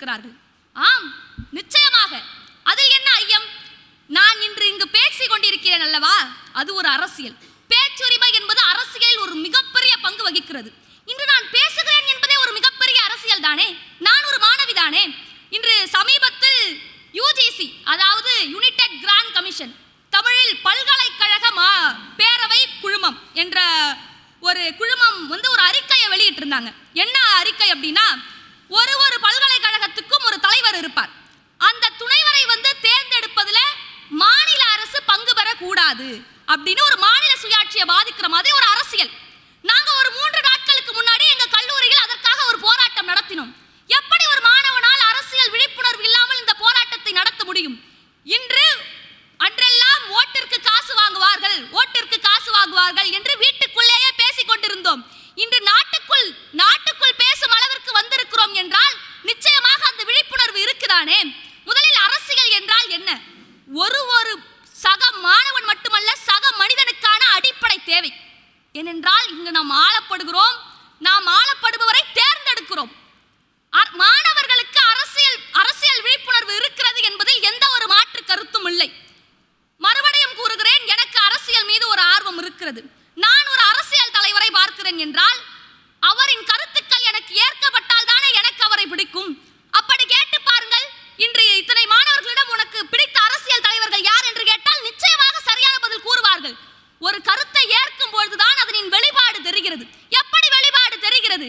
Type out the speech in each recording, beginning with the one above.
இருக்கிறார்கள் ஆம் நிச்சயமாக. அதில் என்ன ஐயம்? நான் இன்று இங்கு பேசிக் கொண்டிருக்கிறேன் அல்லவா? அது ஒரு அரசியல். பேச்சுரிமை என்பது அரசியலில் ஒரு மிகப்பெரிய பங்கு வகிக்கிறது. இன்று நான் பேசுகிறேன் என்பதே ஒரு மிகப்பெரிய அரசியல் தானே? நான் ஒரு மாணவி தானே? இன்று சமீபத்தில் யூஜிசி அதாவது யுனைடெட் கிராண்ட் கமிஷன் தமிழில் பல்கலைக்கழக மா பேரவை குழுமம் என்ற ஒரு குழுமம் வந்து ஒரு அறிக்கையை வெளியிட்டிருந்தாங்க. என்ன அறிக்கை அப்படின்னா ஒரு ஒரு பல்கலை துணைவர் இருப்பார். அந்த துணைவரை வந்து தேர்ந்தெடுப்பதில் மாநில அரசு பங்கு பெறக்கூடாது அப்படின்னு ஒரு மாநில சுயாட்சியை பாதிக்கிற மாதிரி ஒரு அரசியல். நாங்க ஒரு மூன்று நாட்களுக்கு முன்னாடி எங்க கல்லூரியில் அதற்காக ஒரு போராட்டம் நடத்தினோம். எப்படி ஒரு மாணவனால் அரசியல் விழிப்புணர்வு இல்லாமல் இந்த போராட்டத்தை நடத்த முடியும்? இன்று அன்றெல்லாம் ஓட்டிற்கு காசு வாங்குவார்கள் ஓட்டிற்கு காசு வாங்குவார்கள் என்று வீட்டுக்குள்ளேயே பேசிக் கொண்டிருந்தோம் இன்று நாட்டுக்குள் நாட்டுக்குள் பேசும் அளவிற்கு வந்திருக்கிறோம் என்றால் நிச்சயமாக அந்த விழிப்புணர்வு இருக்குதானே முதலில் அரசியல் என்றால் என்ன? ஒரு ஒரு சக மாணவன் மட்டுமல்ல சக மனிதனுக்கான அடிப்படை தேவை. ஏனென்றால் இங்கு நாம் ஆளப்படுகிறோம் நாம் ஆளப்படுபவரை தேர்ந்தெடுக்கிறோம். அ- மாணவர்களுக்கு அரசியல் அரசியல் விழிப்புணர்வு இருக்கிறது என்பதில் எந்த ஒரு மாற்று கருத்தும் இல்லை. மறுபடியும் கூறுகிறேன் எனக்கு அரசியல் மீது ஒரு ஆர்வம் இருக்கிறது நான் ஒரு அரசியல் தலைவரை பார்க்கிறேன் என்றால் அவரின் கருத்துக்கள் எனக்கு ஏற்கப்பட்டால் தானே எனக்கு அவரை பிடிக்கும் அப்படி கேட்டு பாருங்கள் இன்று இத்தனை மாணவர்களிடம் உனக்கு பிடித்த அரசியல் தலைவர்கள் யார் என்று கேட்டால் நிச்சயமாக சரியான பதில் கூறுவார்கள் ஒரு கருத்தை ஏற்கும் பொழுதுதான் அதனின் வெளிப்பாடு தெரிகிறது. எப்படி வெளிப்பாடு தெரிகிறது?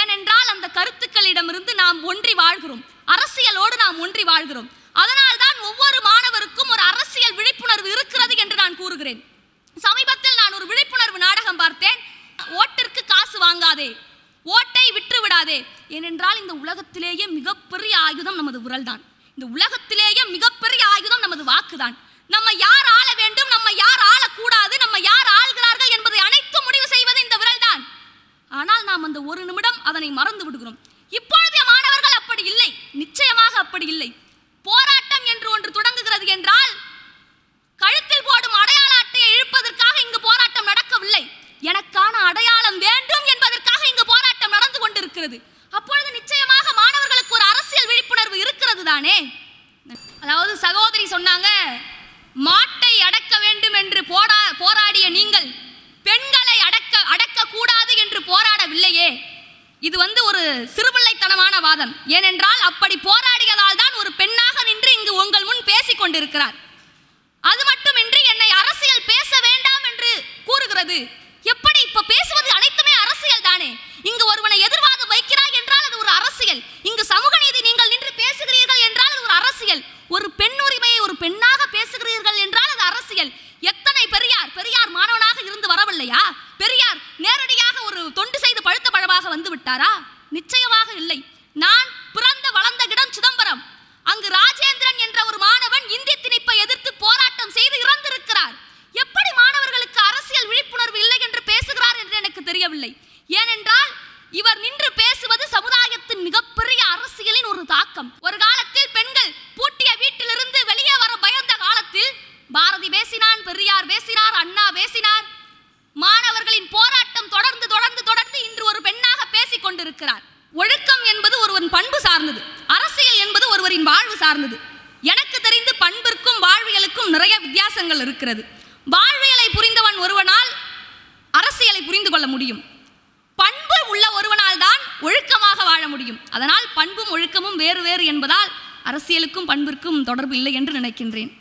ஏனென்றால் அந்த கருத்துக்களிடமிருந்து நாம் ஒன்றி வாழ்கிறோம். அரசியலோடு நாம் ஒன்றி வாழ்கிறோம். அதனால் தான் ஒவ்வொரு மாணவருக்கும் ஒரு அரசியல் விழிப்புணர்வு இருக்கிறது என்று நான் கூறுகிறேன். சமீபத்தில் நான் ஒரு விழிப்புணர்வு நாடகம் பார்த்தேன். ஓட்டிற்கு காசு வாங்காதே. ஓட்டை விற்று விடாதே ஏனென்றால் இந்த உலகத்திலேயே மிகப்பெரிய ஆயுதம் நமது உரல்தான். இந்த உலகத்திலேயே மிகப்பெரிய ஆயுதம் நமது வாக்குதான். நம்ம யார் ஆள வேண்டும் நம்ம யார் ஆளக்கூடாது நம்ம யார் ஆள்கிறார்கள் என்பதை அனைத்து முடிவு செய்வது இந்த விரல்தான். ஆனால் நாம் அந்த ஒரு நிமிடம் அதனை மறந்து விடுகிறோம். இப்பொழுதைய மாணவர்கள் அப்படி இல்லை. நிச்சயமாக அப்படி இல்லை. போராட்டம் என்று ஒன்று தொடங்குகிறது என்றால் கழுத்தில் போடும் அடையாள அட்டையை இழுப்பதற்காக இங்கு போராட்டம் நடக்கவில்லை. எனக்கான அடையாளம் வேண்டும் என்பதற்காக இங்கு போராட்டம் நடந்து கொண்டிருக்கிறது. அப்பொழுது நிச்சயமாக மாணவர்களுக்கு ஒரு அரசியல் விழிப்புணர்வு இருக்கிறது தானே? அதாவது சகோதரி சொன்னாங்க மாட்டை அடக்க வேண்டும் என்று போடா போராடிய நீங்கள் பெண்களை அடக்க அடக்க கூடாது என்று போராடவில்லையே. இது வந்து ஒரு சிறுபிள்ளைத்தனமான வாதம். ஏனென்றால் அப்படி போராடியதால் தான் ஒரு பெண்ணாக நின்று இங்கு உங்கள் முன் பேசிக் கொண்டிருக்கிறார். அது மட்டுமின்றி என்னை அரசியல் பேச வேண்டாம் என்று கூறுகிறது. எப்படி இப்ப பேசுவது அனைத்துமே அரசியல் தானே இங்கு ஒருவனை எதிர்வாதம் வைக்கிறாய் என்றால் அது ஒரு அரசியல் இங்கு சமூக நீதி நீங்கள் நின்று பேசுகிறீர்கள் என்றால் அது ஒரு அரசியல் ஒரு பெண் உரிமையை ஒரு பெண்ணாக பேசுகிறீர்கள் என்றால் அது அரசியல் எத்தனை பெரியார் பெரியார் மாணவனாக இருந்து வரவில்லையா பெரியார் நேரடியாக ஒரு தொண்டு செய்து பழுத்த பழமாக வந்து விட்டாரா? நிச்சயமாக இல்லை. நான் பிறந்த வளர்ந்த இடம் சிதம்பரம். அங்கு ராஜேந்திரன் என்ற ஒரு மாணவன் இந்தி திணிப்பை எதிர்த்து போராட்டம் செய்து இறந்திருக்கிறார். எப்படி மாணவர்களுக்கு அரசியல் விழிப்புணர்வு இல்லை என்று பேசுகிறார் என்று எனக்கு தெரியவில்லை. ஏனென்றால் இவர் நின்று பேசுவது சமுதாயத்தின் மிகப்பெரிய அரசியலின் ஒரு தாக்கம். ஒரு காலத்தில் பெண்கள் கொண்டிருக்கிறார். ஒழுக்கம் என்பது ஒருவன் பண்பு சார்ந்தது. அரசியல் என்பது ஒருவரின் வாழ்வு சார்ந்தது. எனக்கு தெரிந்து பண்பிற்கும் வாழ்வியலுக்கும் நிறைய வித்தியாசங்கள் இருக்கிறது. வாழ்வியலை புரிந்தவன் ஒருவனால் அரசியலை புரிந்து கொள்ள முடியும். பண்பு உள்ள ஒருவனால் தான் ஒழுக்கமாக வாழ முடியும். அதனால் பண்பும் ஒழுக்கமும் வேறு வேறு என்பதால் அரசியலுக்கும் பண்பிற்கும் தொடர்பு இல்லை என்று நினைக்கின்றேன்.